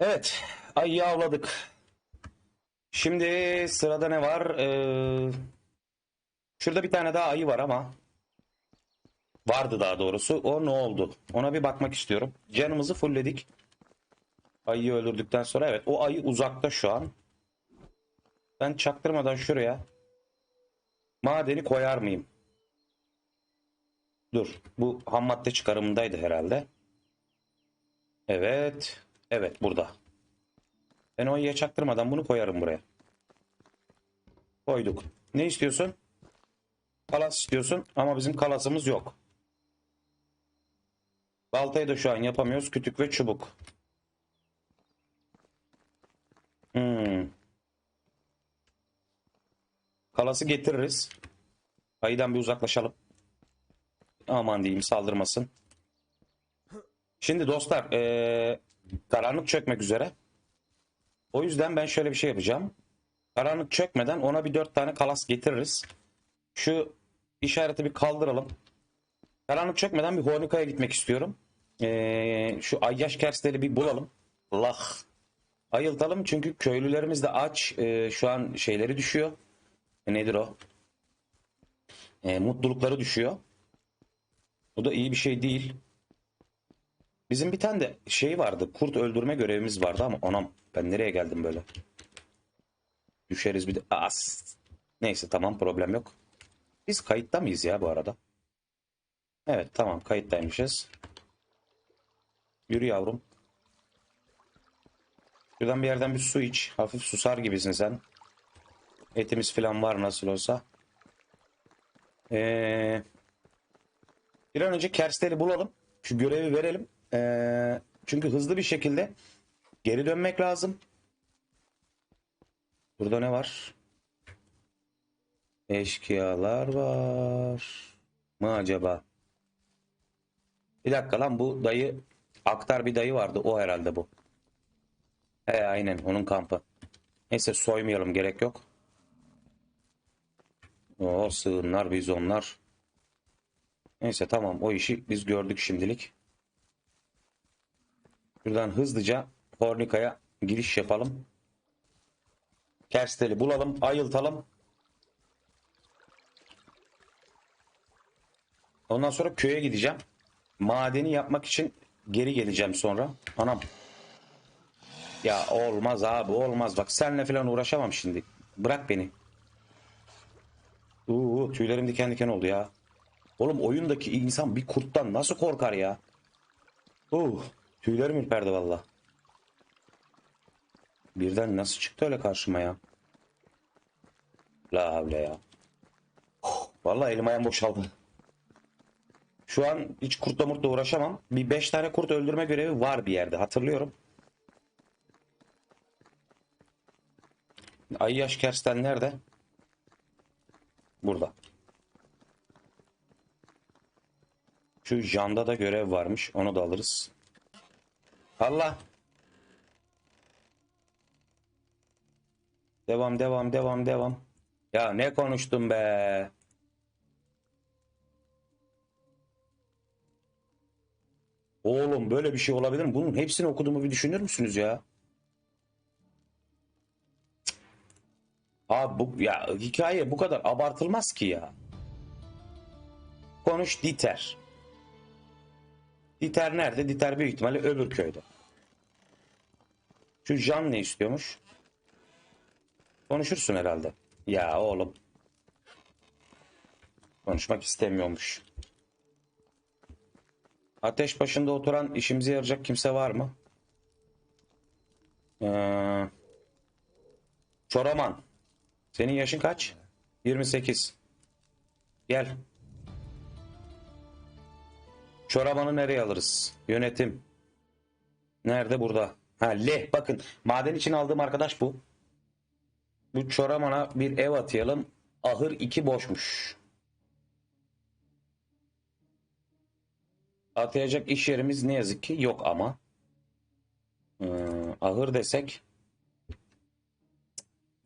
Evet, ayıyı avladık. Şimdi sırada ne var? Ee, şurada bir tane daha ayı var ama vardı daha doğrusu. O ne oldu? Ona bir bakmak istiyorum. Canımızı fullledik. Ayıyı öldürdükten sonra evet o ayı uzakta şu an. Ben çaktırmadan şuraya madeni koyar mıyım? Dur. Bu ham madde çıkarımındaydı herhalde. Evet. Evet burada. Ben o ayıya çaktırmadan bunu koyarım buraya. Koyduk. Ne istiyorsun? Kalas istiyorsun ama bizim kalasımız yok. Baltayı da şu an yapamıyoruz. Kütük ve çubuk. Hmm. Kalası getiririz. Ayıdan bir uzaklaşalım. Aman diyeyim saldırmasın. Şimdi dostlar eee, karanlık çökmek üzere. O yüzden ben şöyle bir şey yapacağım. Karanlık çökmeden ona bir dört tane kalas getiririz. Şu işareti bir kaldıralım. Karanlık çökmeden bir Hornika'ya gitmek istiyorum. Eee, şu ayyaş kersteli bir bulalım. Allah. Ayıltalım çünkü köylülerimiz de aç. Eee, şu an şeyleri düşüyor. E, nedir o? E, mutlulukları düşüyor. Bu da iyi bir şey değil. Bizim bir tane de şey vardı. Kurt öldürme görevimiz vardı ama anam ben nereye geldim böyle? Düşeriz bir de. As. Neyse tamam problem yok. Biz kayıtta mıyız ya bu arada? Evet tamam kayıttaymışız. Yürü yavrum. Şuradan bir yerden bir su iç. Hafif susar gibisin sen. Etimiz falan var nasıl olsa. Ee, bir an önce kersteli bulalım. Şu görevi verelim. Çünkü hızlı bir şekilde geri dönmek lazım. Burada ne var? Eşkıyalar var. Mı acaba? Bir dakika lan bu dayı aktar bir dayı vardı. O herhalde bu. He aynen onun kampı. Neyse soymayalım gerek yok. O sığınlar bizonlar. Neyse tamam o işi biz gördük şimdilik. Şuradan hızlıca Hornika'ya giriş yapalım. Kersteli bulalım, ayıltalım. Ondan sonra köye gideceğim. Madeni yapmak için geri geleceğim sonra. Anam. Ya olmaz abi olmaz. Bak senle falan uğraşamam şimdi. Bırak beni. Uuu tüylerim diken diken oldu ya. Oğlum oyundaki insan bir kurttan nasıl korkar ya? Uh, tüylerim ürperdi valla. Birden nasıl çıktı öyle karşıma ya? La havle ya. Huh, Vallahi elim ayağım boşaldı. Şu an hiç kurtla murtla uğraşamam. Bir beş tane kurt öldürme görevi var bir yerde hatırlıyorum. Ay yaş kersten nerede? Burada. Şu Janda da görev varmış. Onu da alırız. Allah. Devam devam devam devam. Ya ne konuştum be. Oğlum böyle bir şey olabilir mi? Bunun hepsini okuduğumu bir düşünür müsünüz ya? Abi bu ya hikaye bu kadar abartılmaz ki ya. Konuş Diter. Diter nerede? Diter büyük ihtimalle öbür köyde. Şu Jan ne istiyormuş? Konuşursun herhalde. Ya oğlum. Konuşmak istemiyormuş. Ateş başında oturan işimize yarayacak kimse var mı? Ee, Çoraman. Senin yaşın kaç? 28. Gel. Çoraman'ı nereye alırız? Yönetim. Nerede? Burada. Ha Leh. Bakın maden için aldığım arkadaş bu. Bu Çoraman'a bir ev atayalım. Ahır 2 boşmuş. Atayacak iş yerimiz ne yazık ki yok ama. Ee, ahır desek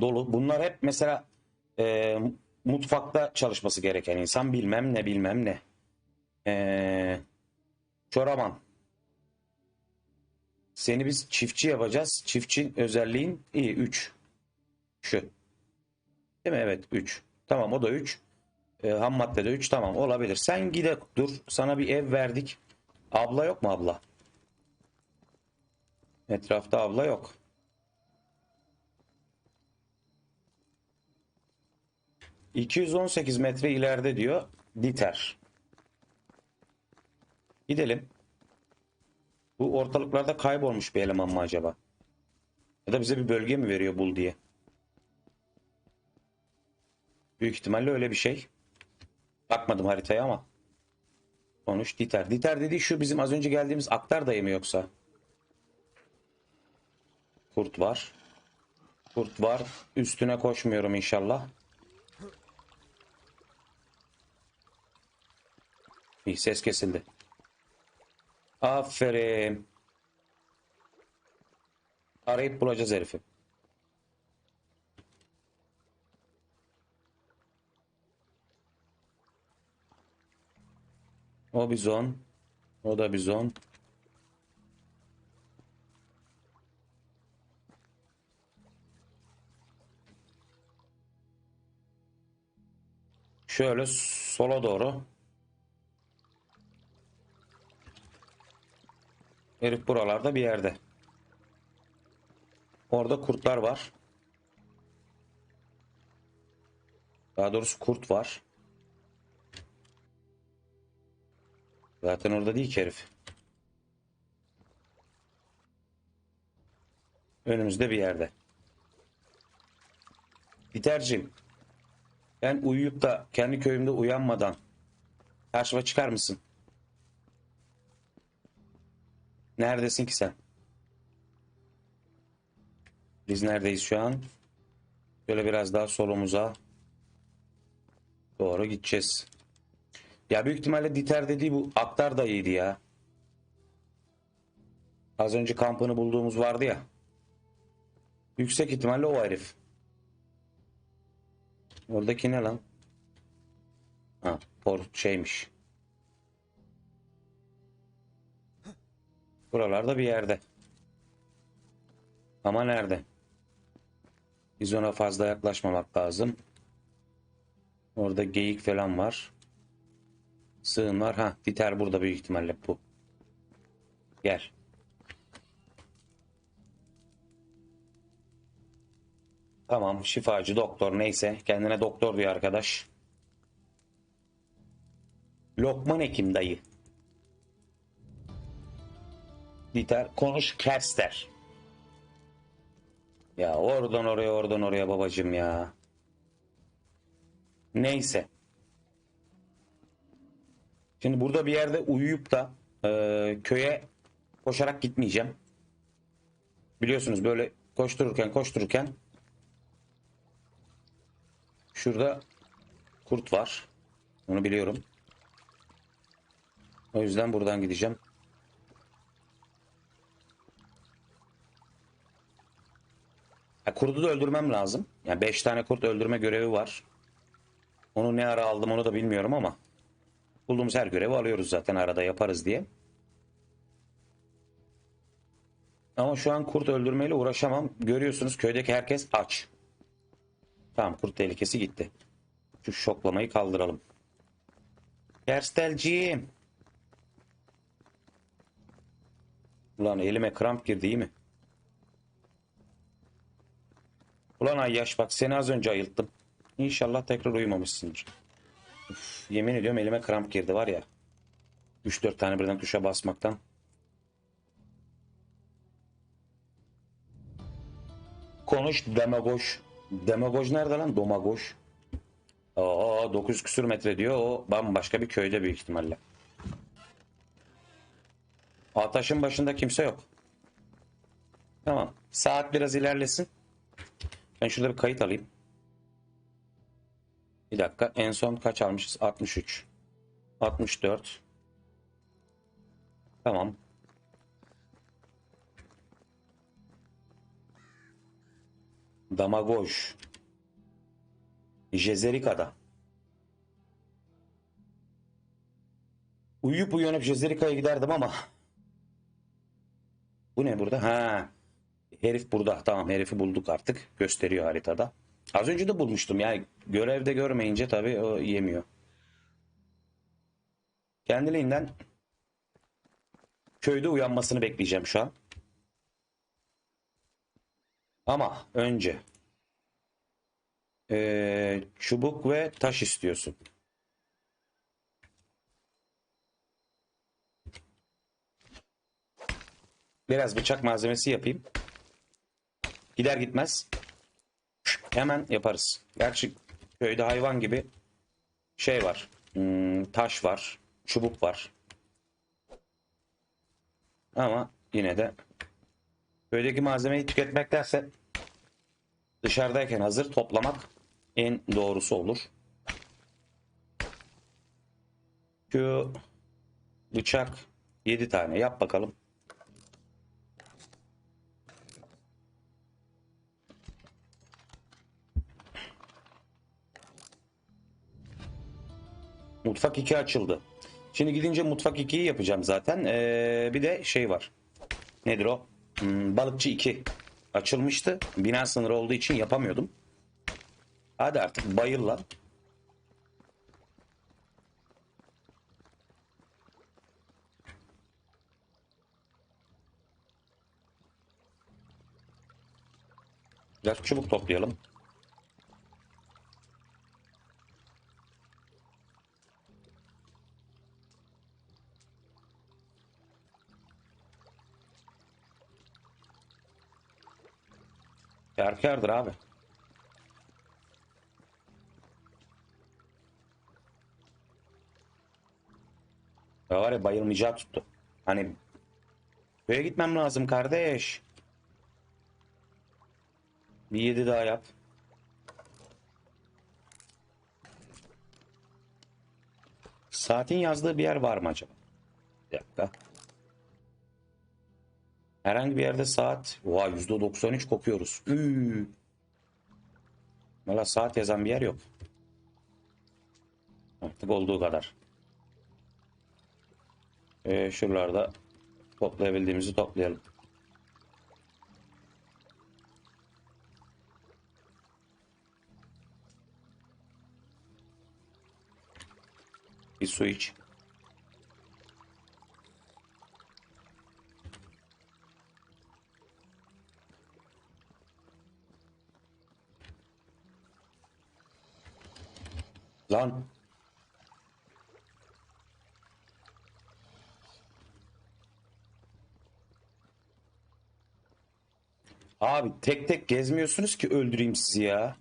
dolu. Bunlar hep mesela e, mutfakta çalışması gereken insan bilmem ne bilmem ne. Ee, Çoraman. Seni biz çiftçi yapacağız. Çiftçi özelliğin iyi 3. Şu. Değil mi? Evet 3. Tamam o da 3. E, ham madde de 3 tamam olabilir. Sen gide dur. Sana bir ev verdik. Abla yok mu abla? Etrafta abla yok. ...218 metre ileride diyor... ...Diter. Gidelim. Bu ortalıklarda kaybolmuş bir eleman mı acaba? Ya da bize bir bölge mi veriyor bul diye. Büyük ihtimalle öyle bir şey. Bakmadım haritaya ama. Sonuç Diter. Diter dediği şu bizim az önce geldiğimiz aktar dayı mı yoksa? Kurt var. Kurt var. Üstüne koşmuyorum inşallah. İyi ses kesildi. Aferin. Arayıp bulacağız herifi. O bizon. O da bizon. Şöyle sola doğru. Herif buralarda bir yerde. Orada kurtlar var. Daha doğrusu kurt var. Zaten orada değil ki herif. Önümüzde bir yerde. Bitercim. Ben uyuyup da kendi köyümde uyanmadan karşıma çıkar mısın? Neredesin ki sen? Biz neredeyiz şu an? Şöyle biraz daha solumuza doğru gideceğiz. Ya büyük ihtimalle Diter dediği bu Aktar dayıydı ya. Az önce kampını bulduğumuz vardı ya. Yüksek ihtimalle o herif. Oradaki ne lan? Ha, por şeymiş. Buralarda bir yerde. Ama nerede? Biz ona fazla yaklaşmamak lazım. Orada geyik falan var. Sığın var. Ha, biter burada büyük ihtimalle bu. Gel. Tamam, şifacı, doktor neyse. Kendine doktor diyor arkadaş. Lokman Hekim dayı. Diter konuş Kerster. Ya oradan oraya oradan oraya babacım ya. Neyse. Şimdi burada bir yerde uyuyup da e, köye koşarak gitmeyeceğim. Biliyorsunuz böyle koştururken koştururken şurada kurt var. Onu biliyorum. O yüzden buradan gideceğim. Ya, kurdu da öldürmem lazım. Yani 5 tane kurt öldürme görevi var. Onu ne ara aldım onu da bilmiyorum ama bulduğumuz her görevi alıyoruz zaten arada yaparız diye. Ama şu an kurt öldürmeyle uğraşamam. Görüyorsunuz köydeki herkes aç. Tamam kurt tehlikesi gitti. Şu şoklamayı kaldıralım. Kerstelciğim. Ulan elime kramp girdi iyi mi? Ulan Ayyaş bak seni az önce ayılttım. İnşallah tekrar uyumamışsındır. Uf, yemin ediyorum elime kramp girdi var ya. 3-4 tane birden tuşa basmaktan. Konuş demagoş. Demagoş nerede lan? Domagoş. Aa 900 küsür metre diyor. O bambaşka bir köyde büyük ihtimalle. Ataşın başında kimse yok. Tamam. Saat biraz ilerlesin. Ben şurada bir kayıt alayım. Bir dakika. En son kaç almışız? 63. 64. Tamam. Damagoj. Jezerika'da. Uyuyup uyanıp Jezerika'ya giderdim ama Bu ne burada? Ha. Herif burada. Tamam herifi bulduk artık. Gösteriyor haritada. Az önce de bulmuştum. Yani görevde görmeyince tabii o yemiyor. Kendiliğinden köyde uyanmasını bekleyeceğim şu an. Ama önce eee, çubuk ve taş istiyorsun. Biraz bıçak malzemesi yapayım. Gider gitmez hemen yaparız. Gerçi köyde hayvan gibi şey var. Hmm, taş var, çubuk var. Ama yine de köydeki malzemeyi tüketmektense dışarıdayken hazır toplamak en doğrusu olur. Şu bıçak 7 tane yap bakalım. Mutfak 2 açıldı. Şimdi gidince mutfak 2'yi yapacağım zaten. Ee, bir de şey var. Nedir o? Hmm, balıkçı 2 açılmıştı. Bina sınırı olduğu için yapamıyordum. Hadi artık bayılla. Biraz çubuk toplayalım. Kâr kârdır abi. Ya var ya bayılmayacağı tuttu. Hani köye gitmem lazım kardeş. Bir yedi daha yap. Saatin yazdığı bir yer var mı acaba? Bir dakika. Herhangi bir yerde saat. Oha %93 kokuyoruz. Üü. Valla saat yazan bir yer yok. Artık olduğu kadar. Ee, şuralarda toplayabildiğimizi toplayalım. Bir su iç. Lan. Abi tek tek gezmiyorsunuz ki öldüreyim sizi ya.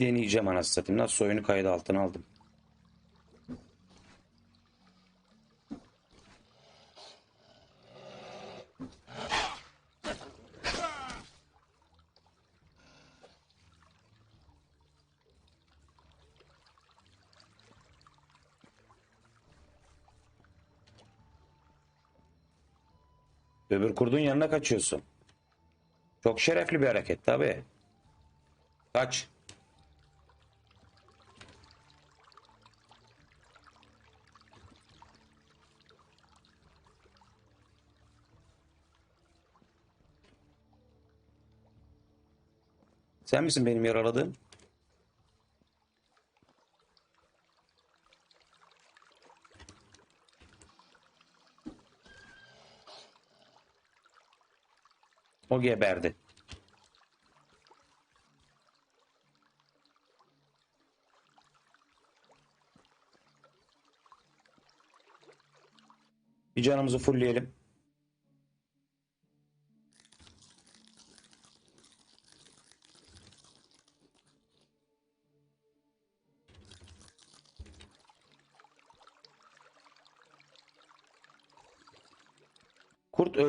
Deneyeceğim anasını satayım. Nasıl oyunu kaydı altına aldım. Öbür kurdun yanına kaçıyorsun. Çok şerefli bir hareket tabii. Kaç. Sen misin benim yaraladığım? O geberdi. Bir canımızı fullleyelim.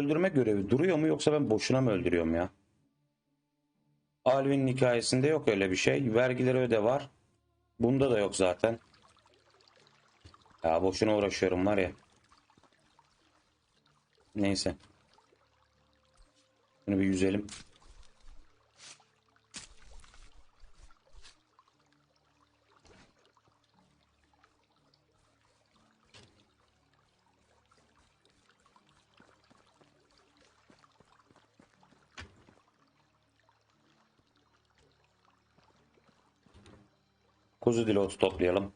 Öldürme görevi duruyor mu yoksa ben boşuna mı öldürüyorum ya? Alvin'in hikayesinde yok öyle bir şey. Vergileri öde var. Bunda da yok zaten. Ya boşuna uğraşıyorum var ya. Neyse. Bunu bir yüzelim. Kuzu dili otu toplayalım.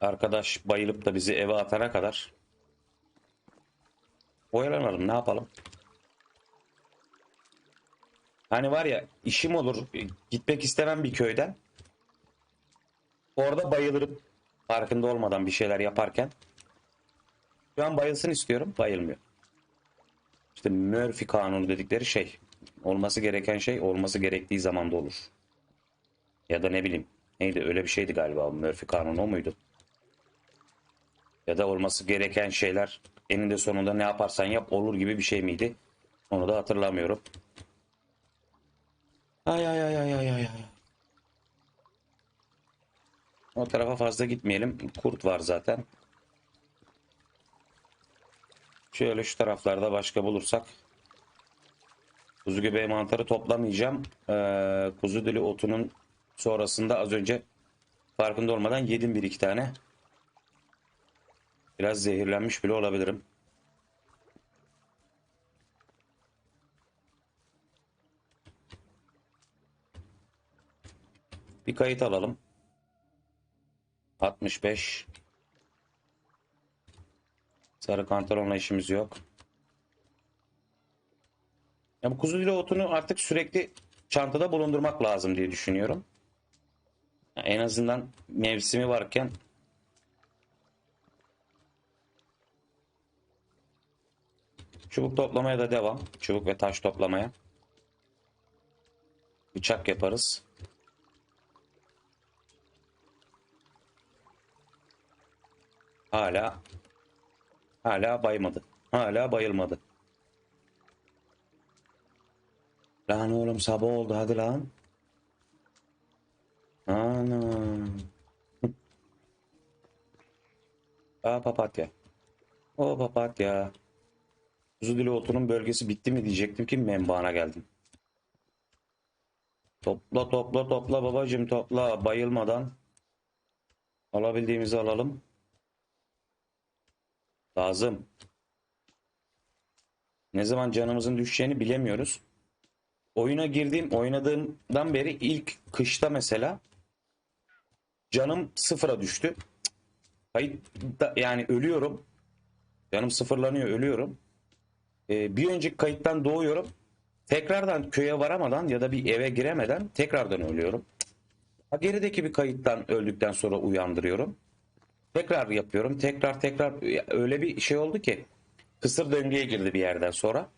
Arkadaş bayılıp da bizi eve atana kadar oyalanalım ne yapalım? Hani var ya işim olur gitmek istemem bir köyden. Orada bayılırım farkında olmadan bir şeyler yaparken. Şu an bayılsın istiyorum bayılmıyor. İşte Murphy kanunu dedikleri şey. Olması gereken şey olması gerektiği zamanda olur. Ya da ne bileyim. Neydi öyle bir şeydi galiba. Murphy kanunu muydu? Ya da olması gereken şeyler eninde sonunda ne yaparsan yap olur gibi bir şey miydi? Onu da hatırlamıyorum. Ay ay ay ay ay. ay. O tarafa fazla gitmeyelim. Kurt var zaten. Şöyle şu taraflarda başka bulursak. Kuzu göbeği mantarı toplamayacağım. Ee, kuzu dili otunun sonrasında az önce farkında olmadan yedim bir iki tane. Biraz zehirlenmiş bile olabilirim. Bir kayıt alalım. 65 Sarı kantaronla işimiz yok. Ya bu kuzu dili otunu artık sürekli çantada bulundurmak lazım diye düşünüyorum. En azından mevsimi varken çubuk toplamaya da devam. Çubuk ve taş toplamaya. Bıçak yaparız. Hala hala baymadı. Hala bayılmadı. Lan oğlum sabah oldu hadi lan. Ana. Aa papatya. O papatya. Kuzu dili otunun bölgesi bitti mi diyecektim ki menbaana geldim. Topla topla topla babacım topla bayılmadan. Alabildiğimizi alalım. Lazım. Ne zaman canımızın düşeceğini bilemiyoruz. Oyuna girdiğim, oynadığımdan beri ilk kışta mesela canım sıfıra düştü. Kayıt yani ölüyorum. Canım sıfırlanıyor, ölüyorum. Ee, bir önceki kayıttan doğuyorum. Tekrardan köye varamadan ya da bir eve giremeden tekrardan ölüyorum. Ha, gerideki bir kayıttan öldükten sonra uyandırıyorum. Tekrar yapıyorum. Tekrar tekrar öyle bir şey oldu ki kısır döngüye girdi bir yerden sonra.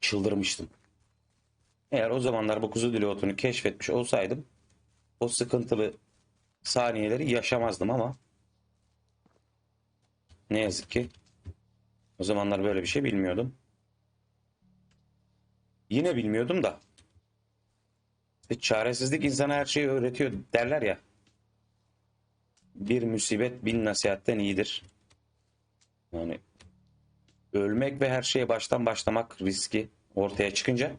Çıldırmıştım. Eğer o zamanlar bu kuzu dili otunu keşfetmiş olsaydım o sıkıntılı saniyeleri yaşamazdım ama ne yazık ki o zamanlar böyle bir şey bilmiyordum. Yine bilmiyordum da işte çaresizlik insana her şeyi öğretiyor derler ya. Bir musibet bin nasihatten iyidir. Yani ölmek ve her şeye baştan başlamak riski ortaya çıkınca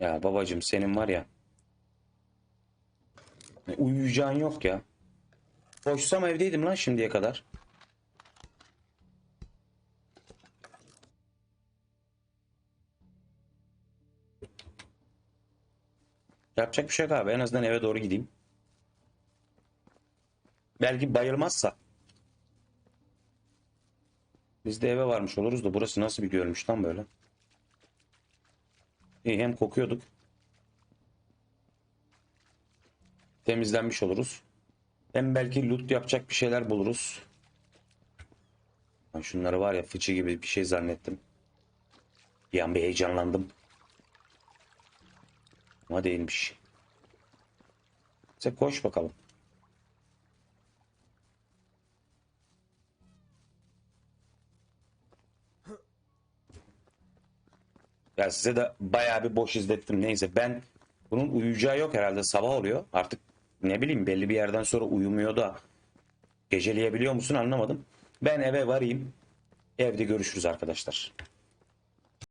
ya babacım senin var ya uyuyacağın yok ya. Koşsam evdeydim lan şimdiye kadar. Yapacak bir şey yok abi. En azından eve doğru gideyim. Belki bayılmazsa. Biz de eve varmış oluruz da burası nasıl bir görmüş lan böyle. İyi hem kokuyorduk. Temizlenmiş oluruz. Hem belki loot yapacak bir şeyler buluruz. Ben şunları var ya fıçı gibi bir şey zannettim. Bir an bir heyecanlandım. Ama değilmiş. Sen koş bakalım. Ya size de bayağı bir boş izlettim. Neyse ben bunun uyuyacağı yok herhalde sabah oluyor. Artık ne bileyim belli bir yerden sonra uyumuyor da geceleyebiliyor musun anlamadım. Ben eve varayım. Evde görüşürüz arkadaşlar.